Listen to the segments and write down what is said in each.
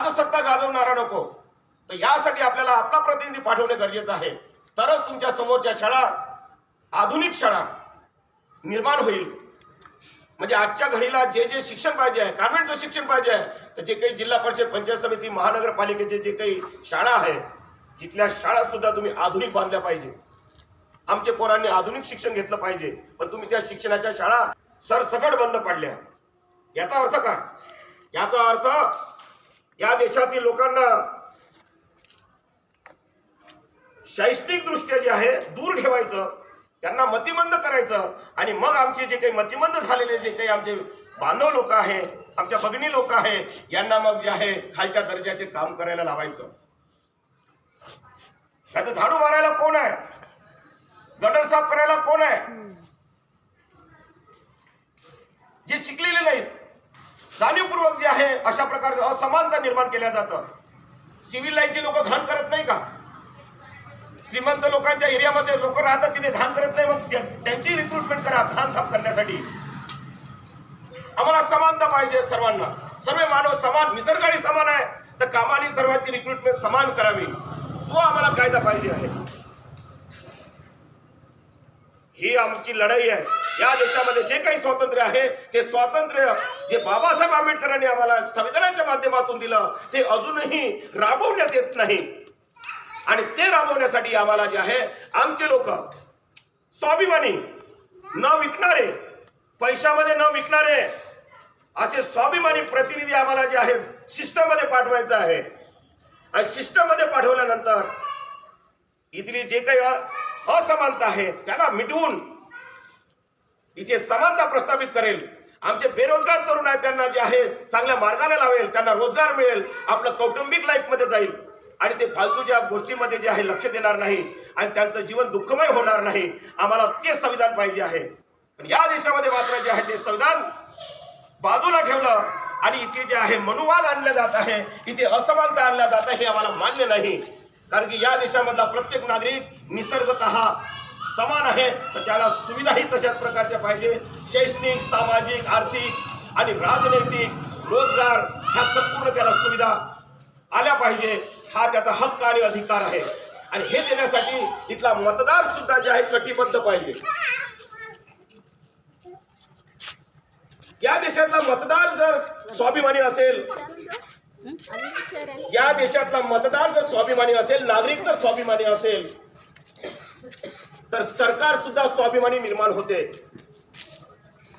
हा सत्ता गाजवणारा नको. तर यासाठी आपल्याला आपला प्रतिनिधी पाठवणे गरजेचं आहे. तरच तुमच्या समोरच्या शाळा आधुनिक शाळा निर्माण होईल. म्हणजे आजच्या घडीला जे जे शिक्षण पाहिजे आहे कॉन्व्हेंटचं शिक्षण पाहिजे आहे तर जे काही जिल्हा परिषद पंचायत समिती महानगरपालिकेचे जे काही शाळा आहे तिथल्या शाळा सुद्धा तुम्ही आधुनिक बांधल्या पाहिजे. आमच्या पोरांनी आधुनिक शिक्षण घेतलं पाहिजे. पण तुम्ही त्या शिक्षणाच्या शाळा सरसकट बंद पाडल्या. याचा अर्थ काय? याचा अर्थ या देशातील लोकांना शैक्षणिक दृष्ट्या जे आहे दूर ठेवायचं त्यांना मतिमंद करायचं आणि मग आमचे जे काही मतिमंद झालेले जे काही आमचे बांधव लोक आहे आमच्या भगिनी लोक आहे यांना मग जे आहे खालच्या दर्जाचे काम करायला लावायचं. त्याचं झाडू मारायला कोण आहे? गटर साफ करायला कोण आहे? जे शिकलेले नाहीत जे आहे अशा प्रकारचं असमानता निर्माण केल्या जातं. सिव्हिल लाईनचे लोक घाण करत नाही का? श्रीमंत लोकांच्या एरियामध्ये लोक राहतात तिथे घाण करत नाही मग त्यांची रिक्रुटमेंट करा घाण साफ करण्यासाठी. आम्हाला समानता पाहिजे सर्वांना. सर्व मानव समान निसर्गाने समान आहे. तर कामाने सर्वांची रिक्रुटमेंट समान करावी. तो आम्हाला कायदा पाहिजे आहे. ही आमची लढाई आहे. या देशामध्ये जे काही स्वातंत्र्य आहे ते स्वातंत्र्य जे बाबासाहेब आंबेडकरांनी आम्हाला संविधानाच्या माध्यमातून दिलं ते अजूनही राबवण्यात येत नाही. आणि ते राबवण्यासाठी आम्हाला जे आहे आमचे लोक स्वाभिमानी न विकणारे पैशामध्ये न विकणारे असे स्वाभिमानी प्रतिनिधी आम्हाला जे आहे शिष्टामध्ये पाठवायचं आहे. आणि शिष्टामध्ये पाठवल्यानंतर इथली जे काही असमानता आहे. त्यांना मिटवून इथे समानता प्रस्थापित करेल. आमचे बेरोजगार तरुण आहेत त्यांना जे आहे चांगल्या मार्गाने लावेल त्यांना रोजगार मिळेल आपलं कौटुंबिक लाईफमध्ये जाईल. आणि ते फालतूच्या गोष्टीमध्ये जे आहे लक्ष देणार नाही आणि त्यांचं जीवन दुःखमय होणार नाही. आम्हाला ते संविधान पाहिजे आहे. पण या देशामध्ये मात्र जे आहे ते संविधान बाजूला ठेवलं आणि इथे जे आहे मनुवाद आणला जात आहे इथे असमानता आणल्या जात आहे हे आम्हाला मान्य नाही. कारण की या देशामधला प्रत्येक नागरिक निसर्गत समान आहे तर त्याला सुविधाही तशाच प्रकारच्या पाहिजे. शैक्षणिक सामाजिक आर्थिक आणि राजनैतिक रोजगार ह्या संपूर्ण त्याला सुविधा आल्या पाहिजे. हा त्याचा हक्क आणि अधिकार आहे. आणि हे देण्यासाठी इथला मतदार सुद्धा जे आहे कटिबद्ध पाहिजे. या देशातला मतदार जर स्वाभिमानी असेल या देशातला मतदार जर स्वाभिमानी असेल नागरिक जर स्वाभिमानी असेल तर सरकार सुद्धा स्वाभिमानी निर्माण होते.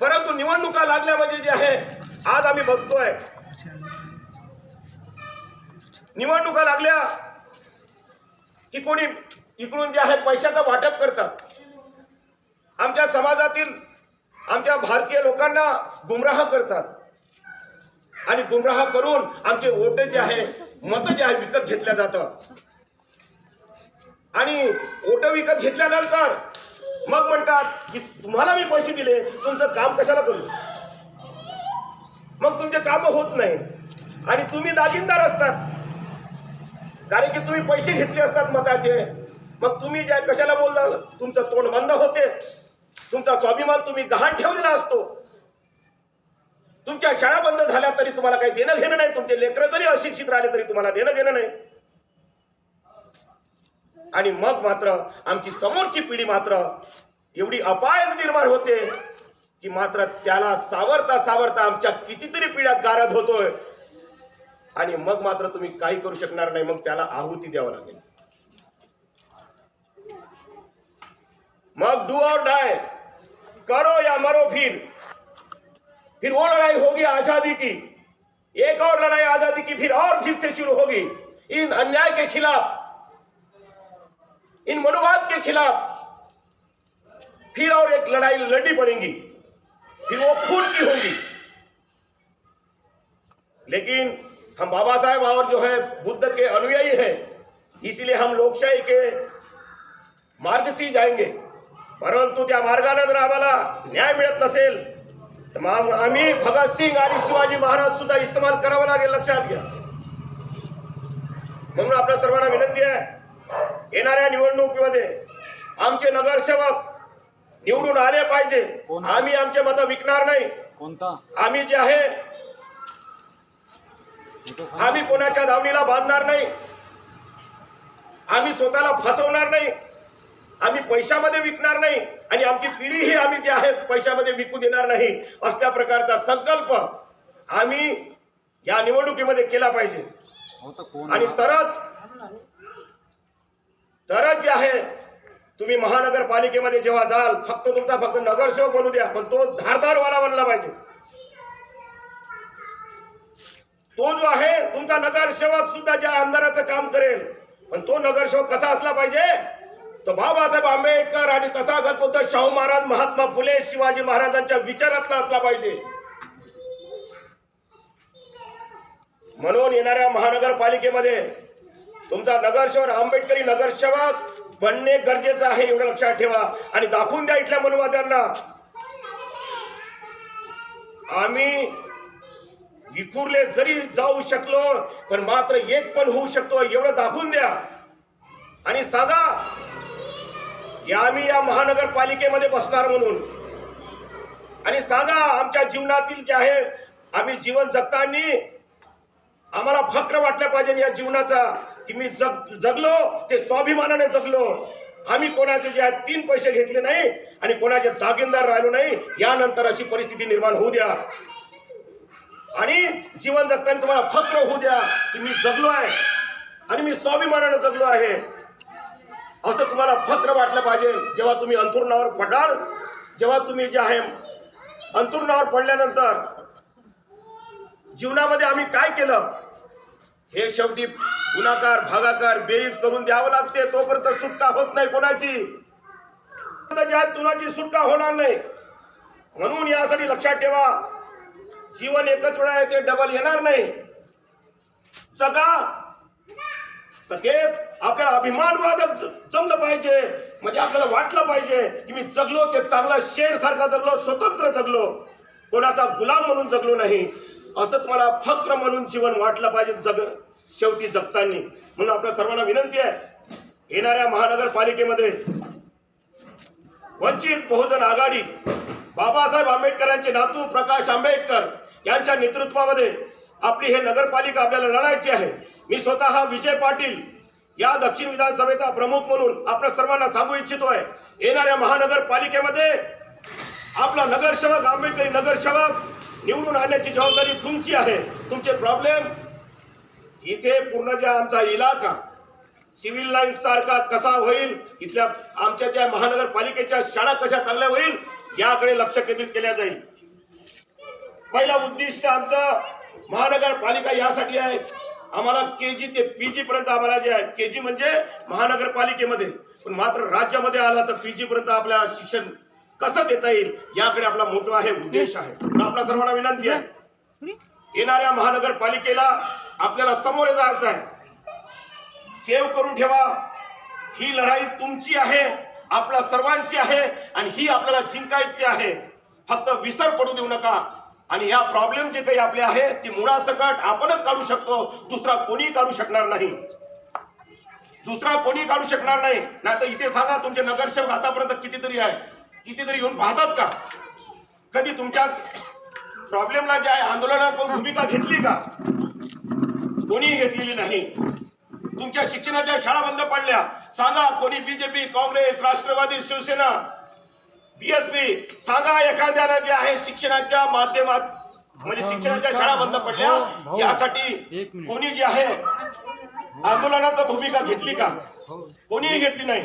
परंतु निवडणुका लागल्या म्हणजे जे आहे आज आम्ही बघतोय निवडणुका लागल्या की कोणी इकडून जे आहे पैशाचं वाटप करतात. आमच्या समाजातील आमच्या भारतीय लोकांना गुमराह करतात. आणि गुमराह करून आमचे वोट जे आहे मत जे आहे विकत घेतल्या जातं. आणि खोट विकत घेतल्यानंतर मग म्हणतात की तुम्हाला मी पैसे दिले तुमचं काम कशाला करू? मग तुमचे काम होत नाही. आणि तुम्ही दागिनदार असतात. कारण की तुम्ही पैसे घेतले असतात मताचे. मग तुम्ही ज्या कशाला बोलला तुमचं तोंड बंद होते. तुमचा स्वाभिमान तुम्ही गहाण ठेवलेला असतो. तुमच्या शाळा बंद झाल्या तरी तुम्हाला काही देणं घेणं नाही. तुमचे लेकरं जरी अशिक्षित राहिले तरी तुम्हाला देणं घेणं नाही. आणि मग मात्र आमची समोरची पिढी मात्र एवढी अपायच निर्माण होते की मात्र त्याला सावरता सावरता आमच्या कितीतरी पिढ्या गारद होतोय. आणि मग मात्र तुम्ही काही करू शकणार नाही मग त्याला आहुती द्यावं लागेल. मग डू और डाय करो या मरो फिर. फिर वो लड़ाई होगी आजादी की. एक और लड़ाई आजादी की फिर और फिर से शुरू होगी. इन अन्याय के खिलाफ इन मनुवाद के खिलाफ फिर और एक लड़ाई लड़नी पड़ेगी। फिर वो खून की होगी। लेकिन हम बाबा साहेब और जो है बुद्ध के अनुयायी हैं इसीलिए हम लोकशाही के मार्ग से जाएंगे। परंतु त्या मार्गाने जर आम्हाला न्याय मिळत नसेल तर मग आम्ही भगतसिंग आणि शिवाजी महाराज सुद्धा इस्तेमाल करावा लागेल लक्षात घ्या. म्हणून आपल्या सर्वांना विनंती आहे येणाऱ्या निवडणुकीमध्ये आमचे नगरसेवक निवडून आले पाहिजे? आम्ही आमचे मतं विकणार नाही. कोणता? आम्ही जे आहे आम्ही कोणाच्या धावणीला बांधणार नाही. आम्ही स्वतःला फसवणार नाही. आम्ही पैशामध्ये विकणार नाही. आणि आमची पिढीही आम्ही जी आहे पैशामध्ये विकू देणार नाही. असल्या प्रकारचा संकल्प आम्ही या निवडणुकीमध्ये केला पाहिजे. हो आणि तरच तरच जे आहे. तुम्ही महानगरपालिकेमध्ये जेव्हा जाल फक्त तुमचा फक्त नगरसेवक बनू द्या पण तो धारदारवाला बनला पाहिजे. तो जो आहे तुमचा नगरसेवक सुद्धा ज्या आमदाराचं काम करेल पण तो नगरसेवक कसा असला पाहिजे? तो बाबासाहेब आंबेडकर आणि तथागत बुद्ध शाहू महाराज महात्मा फुले शिवाजी महाराजांच्या विचारातला असला पाहिजे. म्हणून येणाऱ्या महानगरपालिकेमध्ये तुमचा नगरसेवक आंबेडकरी नगरसेवक बनणे गरजेचं आहे एवढं लक्षात ठेवा. आणि दाखवून द्या इथल्या मनुवाद्यांना. आम्ही विखुरले जरी जाऊ शकलो पण मात्र एक पण होऊ शकतो एवढं दाखवून द्या. आणि सांगा या आम्ही या महानगरपालिकेमध्ये बसणार म्हणून. आणि सांगा आमच्या जीवनातील जे आहे आम्ही जीवन जगताना आम्हाला फक्र वाटलं पाहिजे या जीवनाचा. की मी जग जगलो ते स्वाभिमानाने जगलो. आम्ही कोणाचे जे आहे तीन पैसे घेतले नाही आणि कोणाचे दागिनदार राहिलो नाही यानंतर अशी परिस्थिती निर्माण होऊ द्या. आणि जीवन जगताना तुम्हाला फक्र होऊ द्या की मी जगलो आहे आणि मी स्वाभिमानाने जगलो आहे. असं तुम्हाला फक्र वाटलं पाहिजे जेव्हा तुम्ही अंथरुणावर पडाल जेव्हा तुम्ही जे आहे अंथरुणावर पडल्यानंतर जीवनामध्ये आम्ही काय केलं? हे शेवटी गुणाकार भागाकार बेरीज करून द्यावं लागते. तोपर्यंत सुटका होत नाही कोणाची. तुलाची सुटका होणार नाही म्हणून यासाठी लक्षात ठेवा. जीवन एकच वेळा आहे ते डबल येणार नाही. सगळा तर ते आपल्याला अभिमानवादक जमलं पाहिजे. म्हणजे आपल्याला वाटलं पाहिजे की मी जगलो ते चांगला शेर सारखा जगलो स्वतंत्र जगलो. कोणाचा गुलाम म्हणून जगलो नाही. असं तुम्हाला फक्र म्हणून जीवन वाटलं पाहिजे जग शेवटी जगताना. म्हणून आपल्या सर्वांना विनंती आहे येणाऱ्या महानगरपालिकेमध्ये वंचित बहुजन आघाडी बाबासाहेब आंबेडकरांचे नातू प्रकाश आंबेडकर यांच्या नेतृत्वामध्ये आपली हे नगरपालिका आपल्याला लढायची आहे. मी स्वतः विजय पाटील या दक्षिण विधानसभेचा प्रमुख म्हणून आपल्या सर्वांना सांगू इच्छितोय येणाऱ्या महानगरपालिकेमध्ये आपला नगरसेवक आंबेडकरी नगरसेवक निवडून आणण्याची जबाबदारी तुमची आहे. तुमचे प्रॉब्लेम इथे पूर्ण ज्या आमचा इलाका सिव्हिल लाईन सारखा कसा होईल इथल्या आमच्या ज्या महानगरपालिकेच्या शाळा कशा चांगल्या होईल याकडे लक्ष केंद्रित केल्या जाईल. पहिला उद्दिष्ट आमचं महानगरपालिका यासाठी आहे. आम्हाला के जी ते पी जी पर्यंत आम्हाला जे आहे के जी म्हणजे महानगरपालिकेमध्ये. पण मात्र राज्यामध्ये आला तर पी जी पर्यंत आपल्याला शिक्षण कसं देता येईल? याकडे आपला मोठा आहे उद्देश आहे. म्हणून आपल्या सर्वांना विनंती आहे. येणाऱ्या महानगरपालिकेला आपल्याला समोर जायचं आहे. सेव्ह करून ठेवा. ही लढाई तुमची आहे आपल्या सर्वांची आहे आणि ही आपल्याला जिंकायची आहे. फक्त विसर पडू देऊ नका. आणि ह्या प्रॉब्लेम जे काही आपले आहे ती मुळासकट आपणच काढू शकतो. दुसरा कोणी काढू शकणार नाही. दुसरा कोणी काढू शकणार नाही. नाही तर इथे सांगा तुमचे नगरसेवक आतापर्यंत कितीतरी आहे कितीतरी येऊन पाहतात का? कधी तुमच्या प्रॉब्लेमला जे आहे आंदोलनात भूमिका घेतली का? कोणीही घेतलेली नाही. तुमच्या शिक्षणाच्या शाळा बंद पडल्या. सांगा कोणी BJP Congress Rashtravadi Shivsena BSP सांगा एखाद्याला जे आहे शिक्षणाच्या माध्यमात म्हणजे शिक्षणाच्या शाळा बंद पडल्या भाऊ, यासाठी. कोणी जे आहे आंदोलनात भूमिका घेतली का? हो. कोणीही घेतली नाही.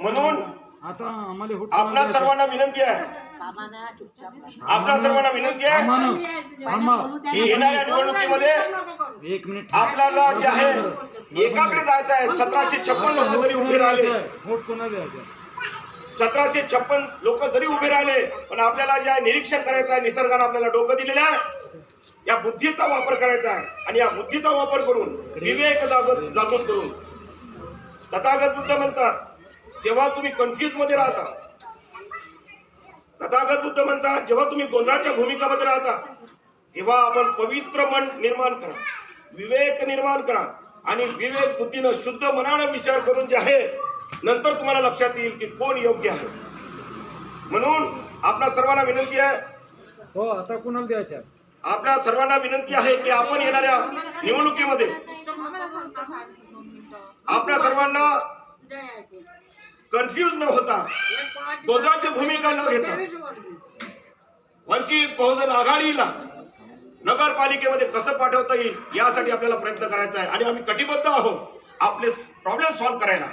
म्हणून आता आम्हाला होत आपणा सर्वांना विनंती आहे. आपणा सर्वांना विनंती आहे. थांबा की येणाऱ्या निवडणुकीमध्ये एक मिनिट आपल्याला जे आहे एकाकडे जायचं आहे. सतराशे छप्पन लोक जरी उभे राहिले. वोट कोणा द्यायचं? सतराशे छप्पन लोक जरी उभे राहिले पण आपल्याला जे आहे निरीक्षण करायचं आहे. निसर्गाने आपल्याला डोकं दिलेलं आहे. या बुद्धीचा वापर करायचा आहे. आणि या बुद्धीचा वापर करून विवेक जागृत जागृत करून. तथागत बुद्ध म्हणतात जेव्हा तुम्ही कन्फ्युजमध्ये राहता तथागत बुद्ध म्हणतात जेव्हा तुम्ही गोंधळाच्या भूमिकामध्ये राहता तेव्हा आपण पवित्र मन निर्माण करा विवेक निर्माण करा आणि विवेक बुद्धीनं शुद्ध मनानं विचार करून जे आहे नंतर तुम्हाला लक्षात येईल की कोण योग्य आहे. म्हणून आपणा सर्वांना विनंती आहे हो आता कुणाला द्यायच्या आपल्या सर्वांना विनंती आहे की आपण येणाऱ्या निवडणुकीमध्ये आपल्या सर्वांना कन्फ्यूज न होता. गोंधळाची भूमिका न घेता. वंचित बहुजन आघाडीला नगरपालिकेमध्ये कसं पाठवता येईल यासाठी आपल्याला प्रयत्न करायचा आहे. आणि आम्ही कटिबद्ध आहोत. आपले प्रॉब्लेम सॉल्व्ह करायला.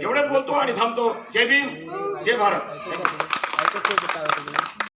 एवढंच बोलतो आणि थांबतो. जय भीम जय भारत.